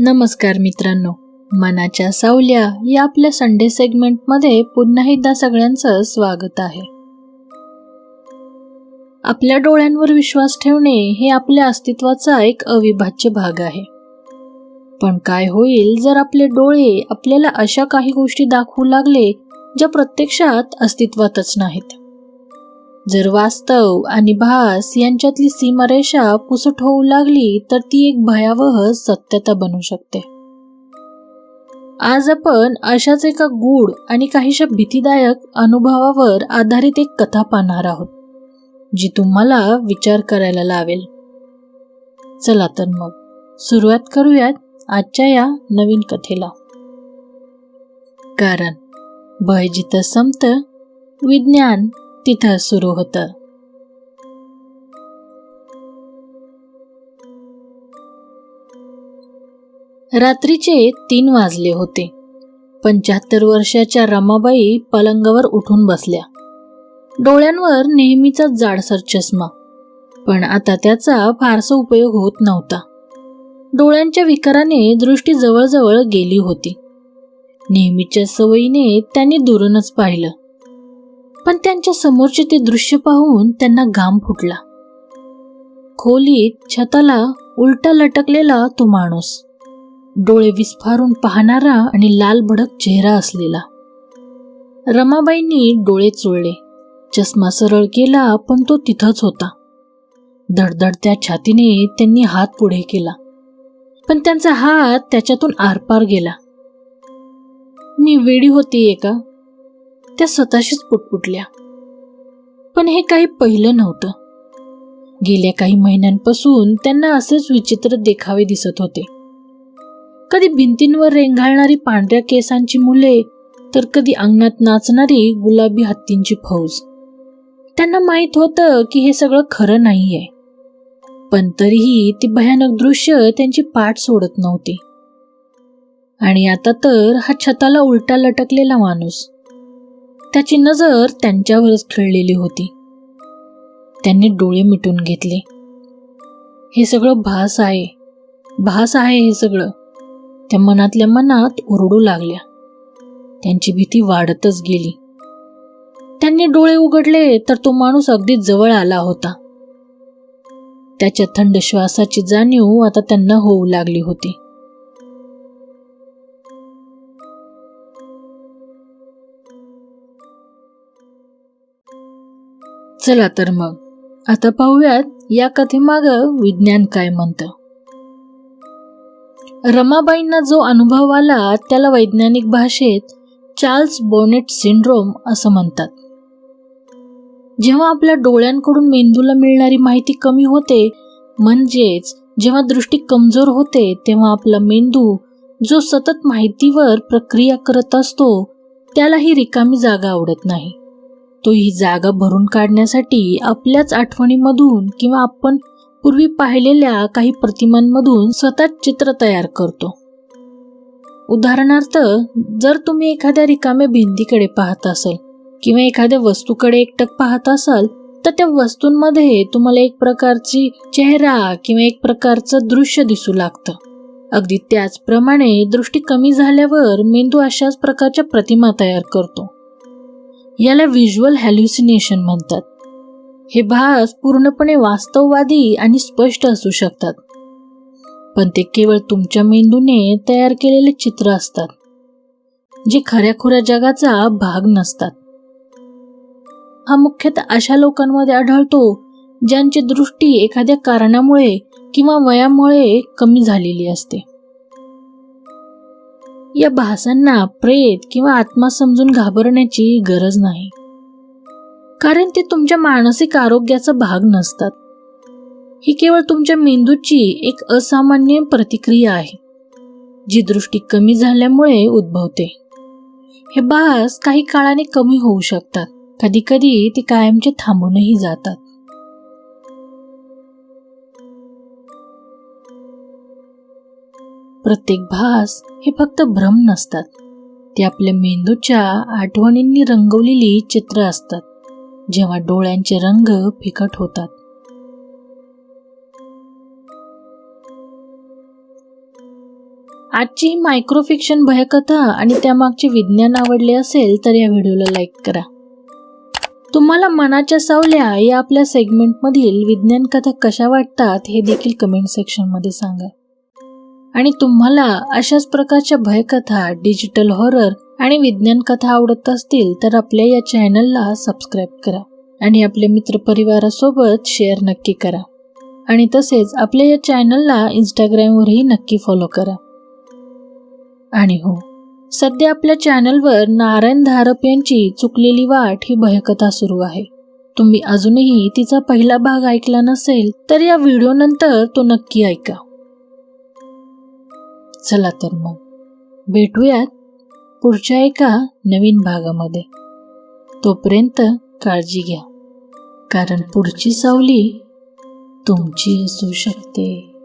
नमस्कार मित्रांनो. मनाच्या सावल्या या आपल्या संडे सेगमेंटमध्ये पुन्हा एकदा सगळ्यांचं स्वागत आहे. आपल्या डोळ्यांवर विश्वास ठेवणे हे आपल्या अस्तित्वाचा एक अविभाज्य भाग आहे. पण काय होईल जर आपले डोळे आपल्याला अशा काही गोष्टी दाखवू लागले ज्या प्रत्यक्षात अस्तित्वातच नाहीत? जर वास्तव आणि भास यांच्यातली सीमारेषा पुसट होऊ लागली तर ती एक भयावह सत्यता बनू शकते. आज आपण अशाच एका गूढ आणि काहीशा भीतीदायक अनुभवावर आधारित एक कथा पाहणार आहोत जी तुम्हाला विचार करायला लावेल. चला तर मग सुरुवात करूयात आजच्या या नवीन कथेला. कारण भय जिथं संपतं विज्ञान तिथं सुरू होतं. रात्रीचे तीन वाजले होते. पंच्याहत्तर वर्षाच्या रमाबाई पलंगावर उठून बसल्या. डोळ्यांवर नेहमीचा जाडसर चष्मा पण आता त्याचा फारसा उपयोग होत नव्हता. डोळ्यांच्या विकाराने दृष्टी जवळजवळ गेली होती. नेहमीच्या सवयीने त्यांनी दुरूनच पाहिलं. पण त्यांच्या समोरचे ते दृश्य पाहून त्यांना घाम फुटला. खोलीत छताला उलटा लटकलेला तो माणूस. डोळे विस्फारून पाहणारा आणि लाल भडक चेहरा असलेला. रमाबाईंनी डोळे चोळले. चष्मा सरळ केला पण तो तिथंच होता. धडधडत्या छातीने त्यांनी हात पुढे केला. पण त्यांचा हात त्याच्यातून आरपार गेला. मी वेडी होती एका त्या स्वतःशीच पुटपुटल्या. पण हे काही पहिलं नव्हतं. गेल्या काही महिन्यांपासून त्यांना असेच विचित्र देखावे दिसत होते. कधी भिंतींवर रेंगाळणारी पांढऱ्या केसांची मुले तर कधी अंगणात नाचणारी गुलाबी हत्तींची फौज. त्यांना माहीत होतं की हे सगळं खरं नाहीये. पण तरीही ती भयानक दृश्य त्यांची पाठ सोडत नव्हती. आणि आता तर हा छताला उलटा लटकलेला माणूस. त्याची नजर त्यांच्यावरच खिळलेली होती. त्यांनी डोळे मिटून घेतले. हे सगळं भास आहे. भास आहे हे सगळं. त्या मनातल्या मनात ओरडू लागल्या. त्यांची भीती वाढतच गेली. त्यांनी डोळे उघडले तर तो माणूस अगदी जवळ आला होता. त्याच्या थंड श्वासाची जाणीव आता त्यांना होऊ लागली होती. चला तर मग. आता पाहूयात या कथेमाग विज्ञान काय म्हणतं. रमाबाईंना जो अनुभव आला त्याला वैज्ञानिक भाषेत चार्ल्स बोनेट सिंड्रोम असं म्हणतात. जेव्हा आपल्या डोळ्यांकडून मेंदूला मिळणारी माहिती कमी होते म्हणजेच जेव्हा दृष्टी कमजोर होते तेव्हा आपला मेंदू जो सतत माहितीवर प्रक्रिया करत असतो त्याला ही रिकामी जागा आवडत नाही. तो ही जागा भरून काढण्यासाठी आपल्याच आठवणीमधून किंवा आपण पूर्वी पाहिलेल्या काही प्रतिमांमधून स्वतः चित्र तयार करतो. उदाहरणार्थ जर तुम्ही एखाद्या रिकाम्या भिंतीकडे पाहत असाल किंवा एखाद्या वस्तूकडे एकटक पाहत असाल तर त्या वस्तूंमध्ये तुम्हाला एक प्रकारची चेहरा किंवा एक प्रकारचं दृश्य दिसू लागतं. अगदी त्याचप्रमाणे दृष्टी कमी झाल्यावर मेंदू अशाच प्रकारच्या प्रतिमा तयार करतो. याला व्हिज्युअल हॅल्युसिनेशन म्हणतात. हे भास पूर्णपणे वास्तववादी आणि स्पष्ट असू शकतात. पण ते केवळ तुमच्या मेंदूने तयार केलेले चित्र असतात जे खऱ्याखुऱ्या जगाचा भाग नसतात. हा मुख्यतः अशा लोकांमध्ये आढळतो ज्यांची दृष्टी एखाद्या कारणामुळे किंवा वयामुळे कमी झालेली असते. या भासांना प्रेत किंवा आत्मा समजून घाबरण्याची गरज नाही. कारण ते तुमच्या मानसिक आरोग्याचा भाग नसतात. ही केवळ तुमच्या मेंदूची एक असामान्य प्रतिक्रिया आहे जी दृष्टी कमी झाल्यामुळे उद्भवते. हे भास काही काळाने कमी होऊ शकतात. कधी कधी ते कायमचे थांबूनही जातात. प्रत्येक भास हे फक्त भ्रम नसतात. ते आपल्या मेंदूच्या आठवणींनी रंगवलेली चित्र असतात जेव्हा डोळ्यांचे रंग फिकट होतात. आजची ही मायक्रोफिक्शन भयकथा आणि त्यामागचे विज्ञान आवडले असेल तर या व्हिडिओला लाईक करा. तुम्हाला मनाच्या सावल्या या आपल्या सेगमेंटमधील विज्ञान कथा कशा वाटतात हे देखील कमेंट सेक्शनमध्ये सांगा. आणि तुम्हाला अशाच प्रकारच्या भयकथा डिजिटल हॉरर आणि विज्ञान कथा आवडत असतील तर आपल्या या चॅनलला सबस्क्राईब करा आणि आपल्या मित्रपरिवारासोबत शेअर नक्की करा. आणि तसेच आपल्या या चॅनलला इंस्टाग्रामवरही नक्की फॉलो करा. आणि हो सध्या आपल्या चॅनलवर नारायण धारप यांची चुकलेली वाट ही भयकथा सुरू आहे. तुम्ही अजूनही तिचा पहिला भाग ऐकला नसेल तर या व्हिडिओ नंतर तो नक्की ऐका. चला तर मग. भेटूयात पुढच्या एका नवीन भागामध्ये. तोपर्यंत काळजी घ्या. कारण पुढची सावली तुमची असू शकते.